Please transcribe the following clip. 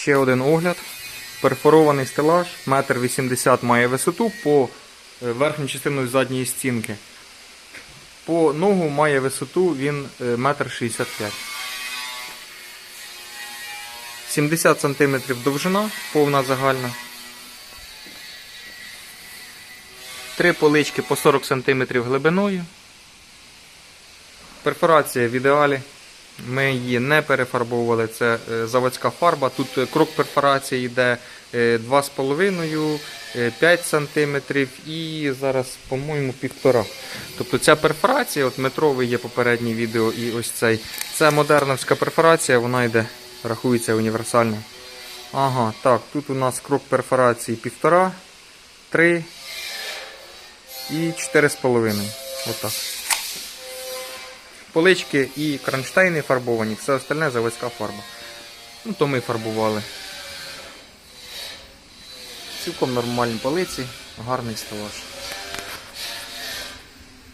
Ще один огляд. Перфорований стелаж, 1,80 м має висоту по е, верхню частину задньої стінки. По ногу має висоту він е, 1,65 м. 70 см довжина, повна загальна. Три полички по 40 см глибиною. Перфорація в ідеалі. Ми її не перефарбовували, це е, заводська фарба. Тут е, крок перфорації йде е, 2,5, е, 5 см і зараз, по-моєму, 1,5. Тобто ця перфорація, от метровий є попереднє відео і ось цей. Це модерновська перфорація, вона йде, рахується універсальна. Ага, так, тут у нас крок перфорації 1,5, 3 і 4,5. Отак. Полички і кронштейни фарбовані, все остальне заводська фарба. Ну, то ми фарбували. Цілком нормальні полиці, гарний стелаж.